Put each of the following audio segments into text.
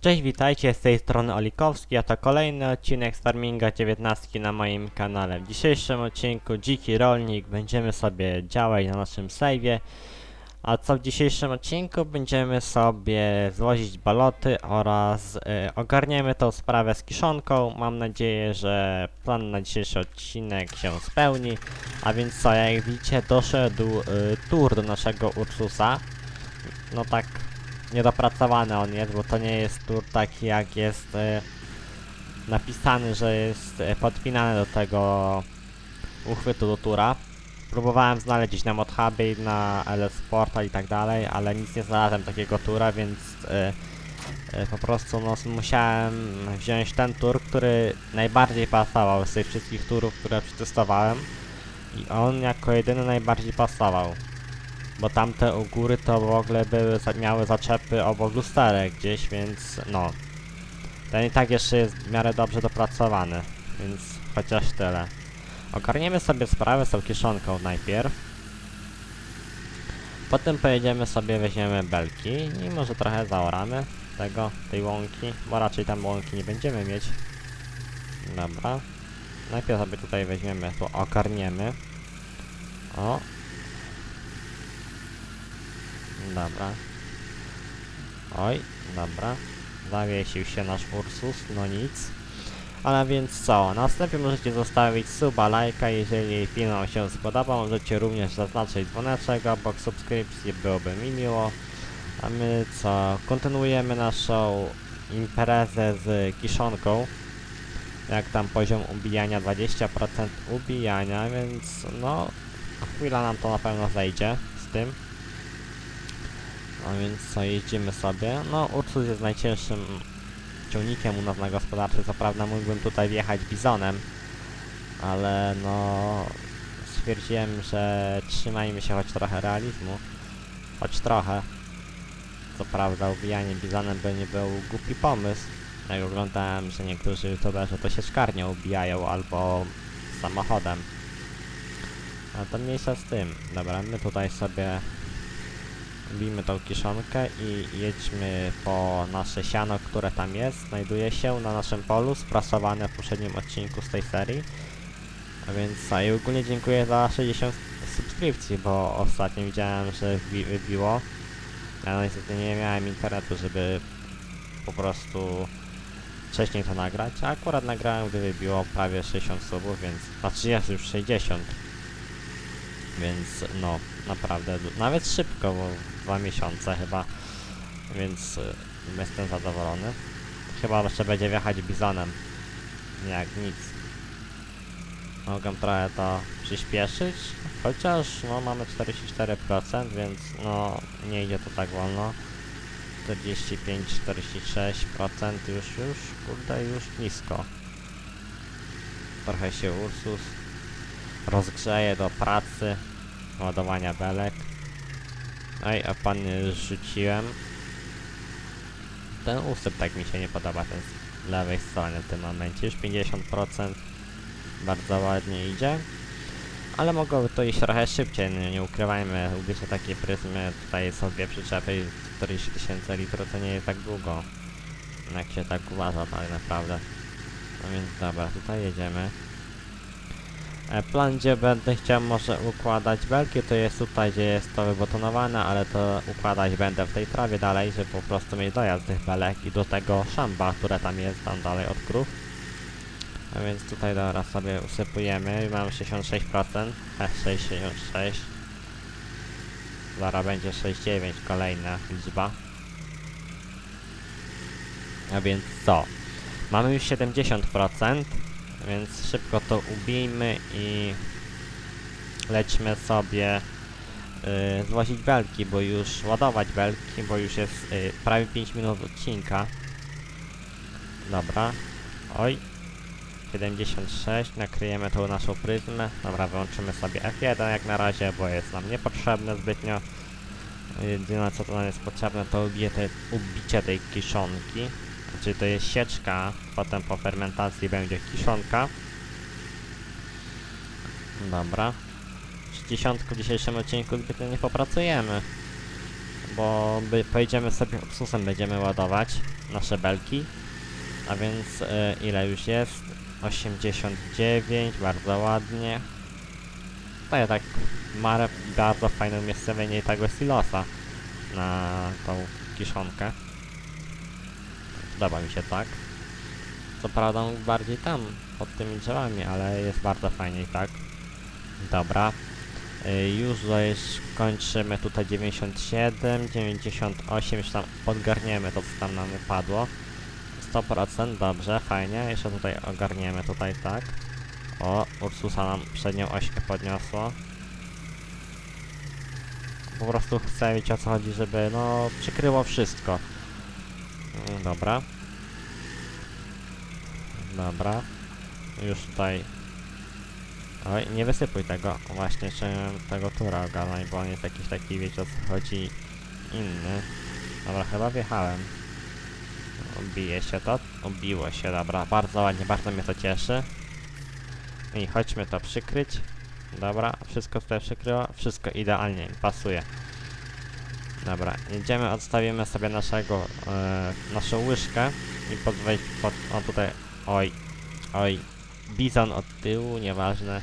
Cześć, witajcie, z tej strony Olikowski, a to kolejny odcinek z Farminga 19 na moim kanale. W dzisiejszym odcinku Dziki Rolnik będziemy sobie działać na naszym save'ie, a co w dzisiejszym odcinku będziemy sobie złozić baloty oraz y, ogarniemy tą sprawę z kiszonką. Mam nadzieję, że plan na dzisiejszy odcinek się spełni, a więc co, jak widzicie doszedł y, tour do naszego Ursusa. No tak niedopracowany on jest, bo to nie jest tur taki jak jest e, napisany, że jest e, podpinany do tego uchwytu do tura. Próbowałem znaleźć gdzieś na Modhubie i na LS Portal i tak dalej, ale nic nie znalazłem takiego tura, więc e, e, po prostu no, musiałem wziąć ten tur, który najbardziej pasował z tych wszystkich turów, które przetestowałem. I on jako jedyny najbardziej pasował bo tamte u góry to w ogóle były, miały zaczepy obok lusterek gdzieś, więc no. Ten i tak jeszcze jest w miarę dobrze dopracowany, więc chociaż tyle. Ogarniemy sobie sprawę z tą kieszonką najpierw. Potem pojedziemy sobie, weźmiemy belki i może trochę zaoramy tego, tej łąki, bo raczej tam łąki nie będziemy mieć. Dobra. Najpierw sobie tutaj weźmiemy, tu ogarniemy. O, Dobra. Oj, dobra. Zawiesił się nasz Ursus, no nic. Ale więc co, na wstępie możecie zostawić suba, lajka, jeżeli film wam się spodobał, możecie również zaznaczyć dzwoneczek obok subskrypcji, byłoby mi miło. A my co, kontynuujemy naszą imprezę z kiszonką. Jak tam poziom ubijania, 20% ubijania, więc no, chwila nam to na pewno zejdzie z tym. No więc co, jeździmy sobie. No, Ursus jest najcięższym ciągnikiem u nas na gospodarce. Co prawda mógłbym tutaj wjechać bizonem, ale no stwierdziłem, że trzymajmy się choć trochę realizmu. Choć trochę. Co prawda ubijanie bizonem by nie był głupi pomysł. Jak oglądałem, że niektórzy youtuberzy to się szkarnie ubijają albo samochodem. A to mniejsza z tym. Dobra, my tutaj sobie Bijmy tą kiszonkę i jedźmy po nasze siano, które tam jest. Znajduje się na naszym polu, sprasowane w poprzednim odcinku z tej serii. A więc co, i ogólnie dziękuję za 60 subskrypcji, bo ostatnio widziałem, że wybiło. Ja niestety nie miałem internetu, żeby po prostu wcześniej to nagrać, a akurat nagrałem, gdy wybiło prawie 60 subów, więc... Znaczy jest już 60. Więc no, naprawdę, nawet szybko, bo dwa miesiące chyba, więc y, jestem zadowolony. Chyba jeszcze będzie wjechać bizonem, jak nic. Mogę trochę to przyspieszyć, chociaż no mamy 44%, więc no nie idzie to tak wolno. 45-46% już, już, kurde, już nisko. Trochę się Ursus rozgrzeje do pracy, ładowania belek. Oj, a pan y, rzuciłem. Ten usyp tak mi się nie podoba, ten z lewej strony w tym momencie. Już 50% bardzo ładnie idzie. Ale mogłoby to iść trochę szybciej, nie, nie ukrywajmy, ubycie takiej pryzmy, tutaj są dwie przyczepy i 40 tysięcy litrów to nie jest tak długo. Jak się tak uważa tak naprawdę. No więc dobra, tutaj jedziemy. E, Plan, gdzie będę chciał może układać belki, to jest tutaj, gdzie jest to wybotonowane, ale to układać będę w tej trawie dalej, żeby po prostu mieć dojazd tych belek i do tego szamba, które tam jest, tam dalej od krów. A więc tutaj teraz sobie usypujemy i mamy 66%, e, 66. Zaraz będzie 69, kolejna liczba. A więc co? Mamy już 70%, więc szybko to ubijmy i lećmy sobie y, zwozić belki, bo już ładować belki, bo już jest y, prawie 5 minut odcinka. Dobra. Oj. 76, nakryjemy tą naszą pryzmę. Dobra, wyłączymy sobie F1 jak na razie, bo jest nam niepotrzebne zbytnio. Jedyne co to nam jest potrzebne to te, ubicie tej kiszonki. Czyli to jest sieczka, potem po fermentacji będzie kiszonka. Dobra. Przy dziesiątku w dzisiejszym odcinku zbytnio nie popracujemy. Bo by, pojedziemy sobie obsusem będziemy ładować. nasze belki. A więc e, ile już jest? 89, bardzo ładnie. Daje tak marę, bardzo fajne umiejscowienie tego silosa na tą kiszonkę. Podoba mi się tak. Co prawda bardziej tam, pod tymi drzewami, ale jest bardzo fajnie i tak. Dobra. Y, Już kończymy tutaj 97, 98, już tam podgarniemy to co tam nam wypadło. 100%, dobrze, fajnie, jeszcze tutaj ogarniemy tutaj tak. O, Ursusa nam przednią ośkę podniosło. Po prostu chcę wiedzieć o co chodzi, żeby no przykryło wszystko. Mm, Dobra. Dobra. Już tutaj Oj, nie wysypuj tego. Właśnie chciałem tego tura ogarnąć, bo on jest jakiś taki, wiecie o co chodzi, inny. Dobra, chyba wjechałem. Obije się to. Obiło się, dobra. Bardzo ładnie, bardzo mnie to cieszy. I chodźmy to przykryć. Dobra, wszystko tutaj przykryło. Wszystko idealnie pasuje. Dobra, jedziemy, odstawimy sobie naszego, e, naszą łyżkę i pod, pod, o tutaj, oj, oj, bizon od tyłu, nieważne.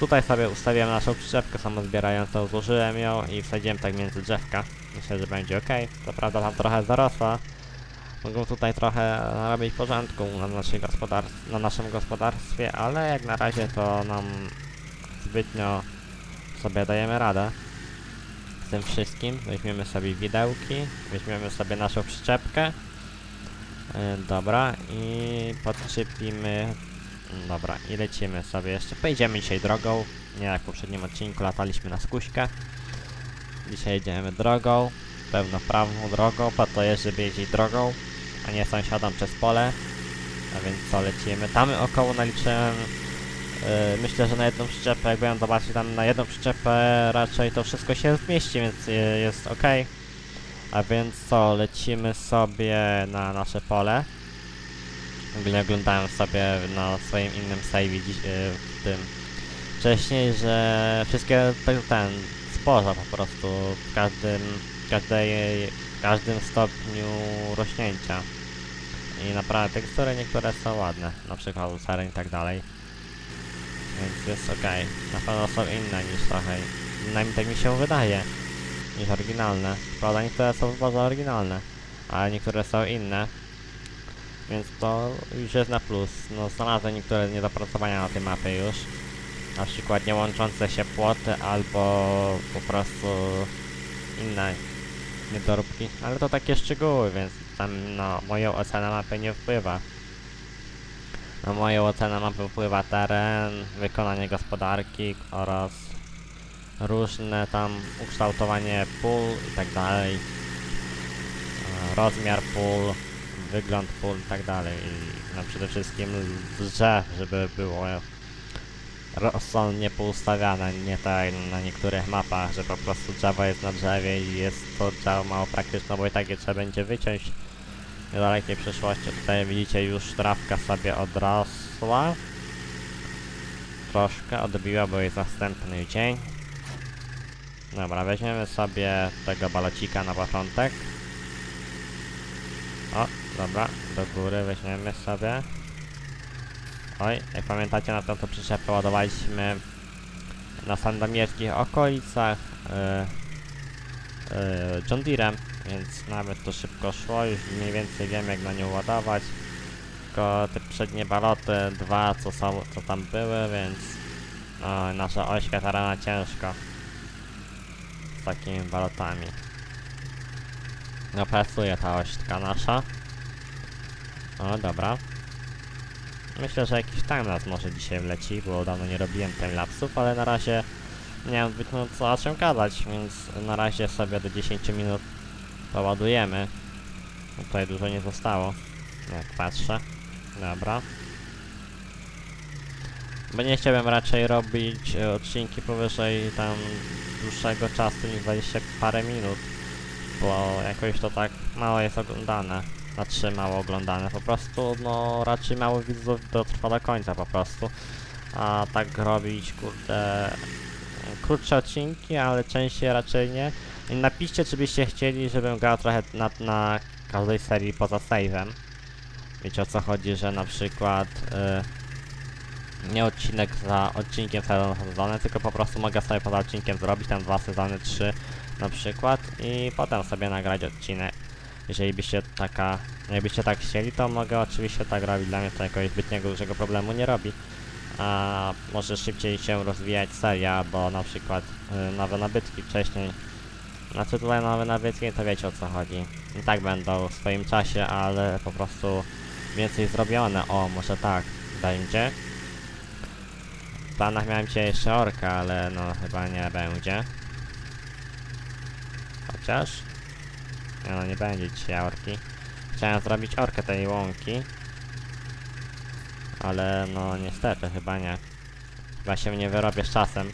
Tutaj sobie ustawiłem naszą przyczepkę samozbierającą, złożyłem ją i wsadziłem tak między drzewka. Myślę, że będzie ok. Co prawda tam trochę zarosła. Mogą tutaj trochę narobić porządku na, naszej na naszym gospodarstwie, ale jak na razie to nam zbytnio sobie dajemy radę tym wszystkim. Weźmiemy sobie widełki, weźmiemy sobie naszą przyczepkę. Yy, dobra, i podczepimy Dobra, i lecimy sobie jeszcze. Pojedziemy dzisiaj drogą. Nie jak w poprzednim odcinku lataliśmy na skuśkę. Dzisiaj jedziemy drogą, pełnoprawną drogą, po to jest, żeby jeździć drogą, a nie sąsiadom przez pole. A więc co, lecimy. Tam około naliczyłem, myślę, że na jedną przyczepę, jak byłem zobaczyć tam na jedną przyczepę raczej to wszystko się zmieści, więc jest ok. A więc co, lecimy sobie na nasze pole. W ogóle oglądałem sobie na swoim innym save'ie yy, w tym wcześniej, że wszystkie te- ten sporza po prostu w każdym, każdej, w każdym stopniu rośnięcia. I naprawdę tekstury niektóre są ładne, na przykład saren i tak dalej. Więc jest ok. Na pewno są inne niż trochę, przynajmniej tak mi się wydaje, niż oryginalne. Prawda, niektóre są bardzo oryginalne, ale niektóre są inne. Więc to już jest na plus. No znalazłem niektóre niedopracowania na tej mapie już. Na przykład nie łączące się płoty albo po prostu inne niedoróbki. Ale to takie szczegóły, więc tam na moją ocenę mapy nie wpływa. Na moją ocenę mapy wpływa teren, wykonanie gospodarki oraz różne tam ukształtowanie pól i tak dalej. E, Rozmiar pól, wygląd pól i tak dalej. I no przede wszystkim drzew, żeby było rozsądnie poustawiane, nie tak na niektórych mapach, że po prostu drzewo jest na drzewie i jest to drzewo mało praktyczne, bo i tak je trzeba będzie wyciąć w niedalekiej przyszłości. Tutaj widzicie już trawka sobie odrasła. Troszkę odbiła, bo jest następny dzień. Dobra, weźmiemy sobie tego balocika na początek. O, dobra, do góry weźmiemy sobie. Oj, jak pamiętacie, na tamtą przyczepę ładowaliśmy na sandomierskich okolicach yy, yy, John więc nawet to szybko szło, już mniej więcej wiem jak na nią ładować. Tylko te przednie baloty, dwa co, są, co tam były, więc no, nasza ośka teraz na ciężko z takimi balotami. No pracuje ta ośka nasza. O, dobra. Myślę, że jakiś timelapse może dzisiaj wleci, bo dawno nie robiłem timelapsów, ale na razie nie mam zbyt no co o czym gadać, więc na razie sobie do 10 minut poładujemy. No Tutaj dużo nie zostało, jak patrzę. Dobra. Bo nie chciałbym raczej robić e, odcinki powyżej tam dłuższego czasu niż 20 parę minut, bo jakoś to tak mało jest oglądane znaczy mało oglądane, po prostu no raczej mało widzów dotrwa do końca po prostu. A tak robić kurde krótsze odcinki, ale częściej raczej nie. Napiszcie czy byście chcieli, żebym grał trochę na, na każdej serii poza save'em. Wiecie o co chodzi, że na przykład y, nie odcinek za odcinkiem sezonu, tylko po prostu mogę sobie poza odcinkiem zrobić tam dwa sezony, trzy na przykład i potem sobie nagrać odcinek. Jeżeli byście taka, jakbyście tak chcieli, to mogę oczywiście tak robić, dla mnie to jakiegoś zbytniego dużego problemu nie robi. A może szybciej się rozwijać seria, bo na przykład y, nowe nabytki wcześniej znaczy tutaj nowe nabytki, to wiecie o co chodzi. I tak będą w swoim czasie, ale po prostu więcej zrobione. O, może tak będzie. W planach miałem cię jeszcze orka, ale no chyba nie będzie. Chociaż... Nie no, nie będzie dzisiaj orki. Chciałem zrobić orkę tej łąki. Ale no niestety chyba nie. Chyba się nie wyrobię z czasem.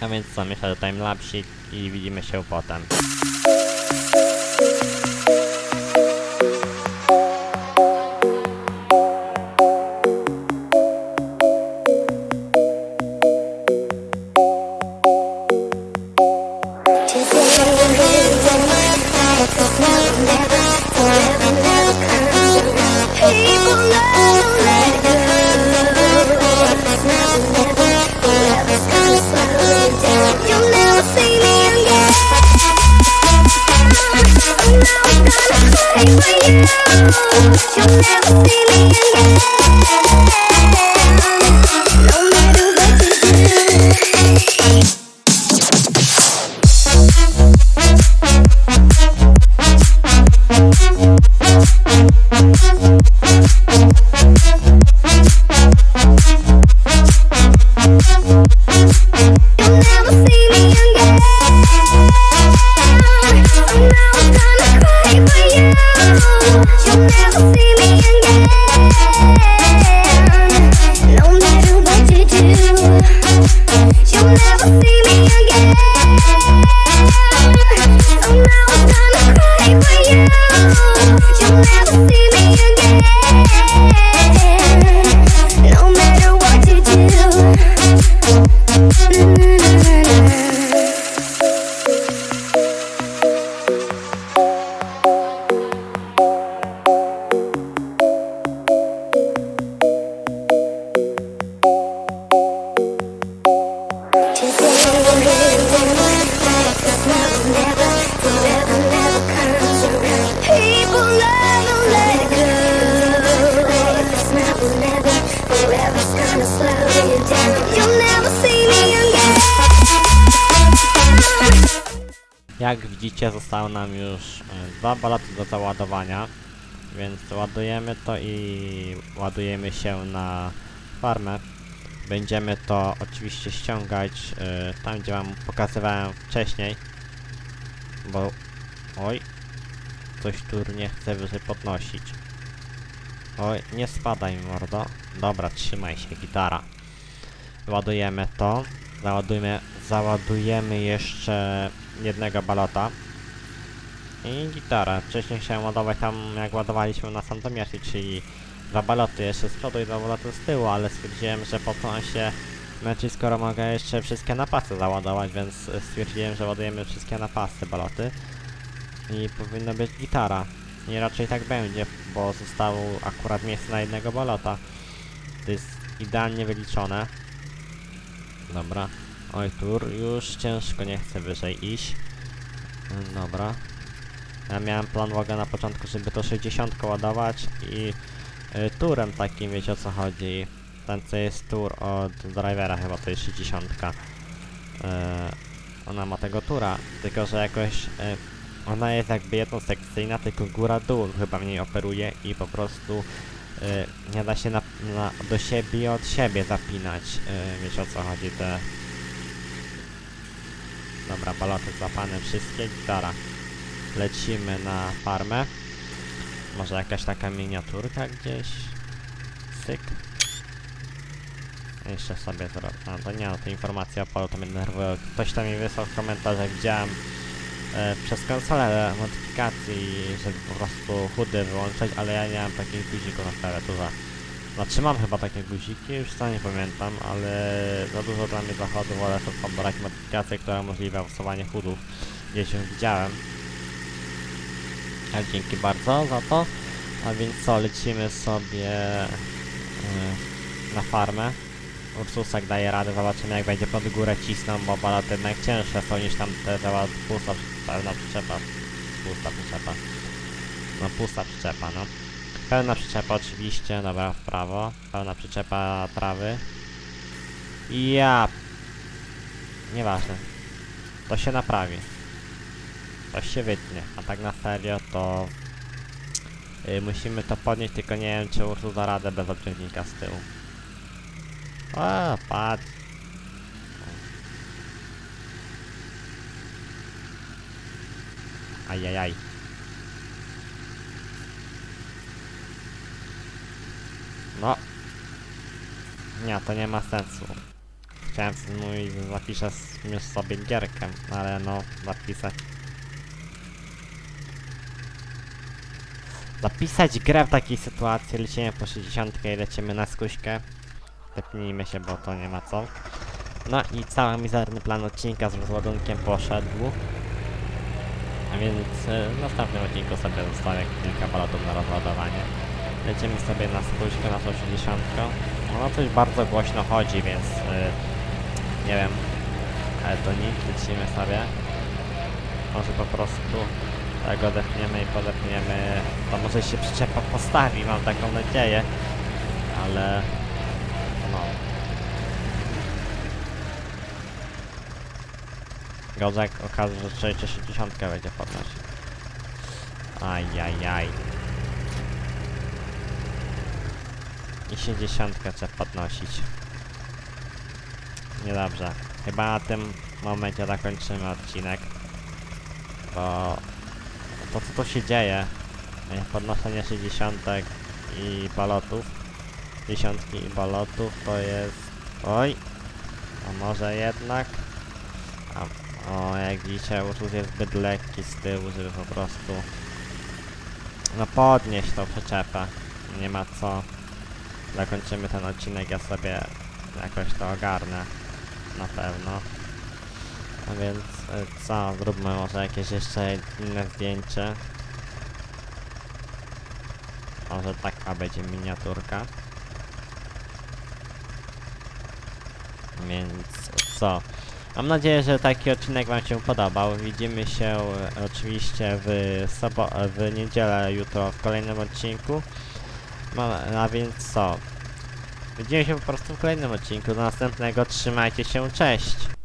A więc co, myślę, że timelapsik i widzimy się potem. You'll You'll never see me again. Jak widzicie zostały nam już e, dwa baloty do załadowania, więc ładujemy to i ładujemy się na farmę. Będziemy to oczywiście ściągać e, tam, gdzie wam pokazywałem wcześniej, bo... Oj, coś tu nie chce wyżej podnosić. Oj, nie spadaj mordo. Dobra, trzymaj się, gitara. Ładujemy to. Załadujemy, załadujemy jeszcze jednego balota. I gitara. Wcześniej chciałem ładować tam, jak ładowaliśmy na Santomierze, czyli dwa baloty jeszcze z przodu i dwa baloty z tyłu, ale stwierdziłem, że po co się męczyć, skoro mogę jeszcze wszystkie napasy załadować, więc stwierdziłem, że ładujemy wszystkie napasy, baloty. I powinno być gitara. I raczej tak będzie, bo zostało akurat miejsce na jednego balota. To jest idealnie wyliczone. Dobra. Oj, tur już ciężko, nie chcę wyżej iść. Mm, Dobra. Ja miałem plan ogóle na początku, żeby to 60 ładować i y, turem takim, wiecie o co chodzi. Ten co jest tur od drivera chyba to jest 60. Y, ona ma tego tura, tylko że jakoś y, ona jest jakby jednosekcyjna, tylko góra-dół chyba w niej operuje i po prostu y, nie da się na, na, do siebie i od siebie zapinać. Y, wiecie o co chodzi, te... Dobra, baloty złapane wszystkie, gitara. Lecimy na farmę. Może jakaś taka miniaturka gdzieś? Syk. Jeszcze sobie zrobię. No to nie no, te informacje o polu to mnie denerwują. Ktoś tam mi wysłał w komentarzach, widziałem e, przez konsolę modyfikacji, żeby po prostu chudy wyłączać, ale ja nie mam takich guzików na klawiaturze. Znaczy mam chyba takie guziki, już to nie pamiętam, ale za dużo dla mnie zachodu, wolę to pobrać modyfikację, która umożliwia usuwanie chudów. Gdzieś ją widziałem. Ale dzięki bardzo za to. A więc co, lecimy sobie yy, na farmę. Ursusek daje radę, zobaczymy jak będzie pod górę cisnął, bo baloty jednak cięższe są niż tam te działa pusta, pełna przyczepa. Pusta przyczepa. No pusta przyczepa, no. Pełna przyczepa oczywiście, dobra, w prawo. Pełna przyczepa trawy. Ja... Nieważne. To się naprawi. To się wytnie. A tak na serio to... Yy, musimy to podnieść, tylko nie wiem czy Ursus da radę bez odciągnika z tyłu. O, patrz. Ajajaj. No. Nie, to nie ma sensu. Chciałem z- mój zapiszę już sobie gierkę, ale no, zapisać. Zapisać grę w takiej sytuacji, lecimy po 60 i lecimy na skuśkę. Tepnijmy się, bo to nie ma co. No i cały mizerny plan odcinka z rozładunkiem poszedł. A więc e, w następnym odcinku sobie zostawię kilka balotów na rozładowanie. Lecimy sobie na spójrzkę naszą 60. Ona coś bardzo głośno chodzi, więc e, nie wiem. Ale to nic, lecimy sobie. Może po prostu tak odepniemy i podepniemy. To może się przyczepa postawi, mam taką nadzieję. Ale no. Gorzej jak okaże, że 60 będzie podnosić. Ajajaj. I 60 trzeba podnosić. Niedobrze. Chyba na tym momencie zakończymy odcinek. Bo to co tu się dzieje? e, Podnoszenie 60 i balotów. Dziesiątki i balotów to jest... Oj! A może jednak... A, o, jak widzicie, Ursus jest zbyt lekki z tyłu, żeby po prostu... No podnieść tą przyczepę. Nie ma co. Zakończymy ten odcinek, ja sobie jakoś to ogarnę. Na pewno. A więc e, co, zróbmy może jakieś jeszcze inne zdjęcie. Może taka będzie miniaturka. Więc co? Mam nadzieję, że taki odcinek Wam się podobał. Widzimy się e, oczywiście w, sobo w niedzielę jutro w kolejnym odcinku. A więc co? Widzimy się po prostu w kolejnym odcinku. Do następnego. Trzymajcie się. Cześć!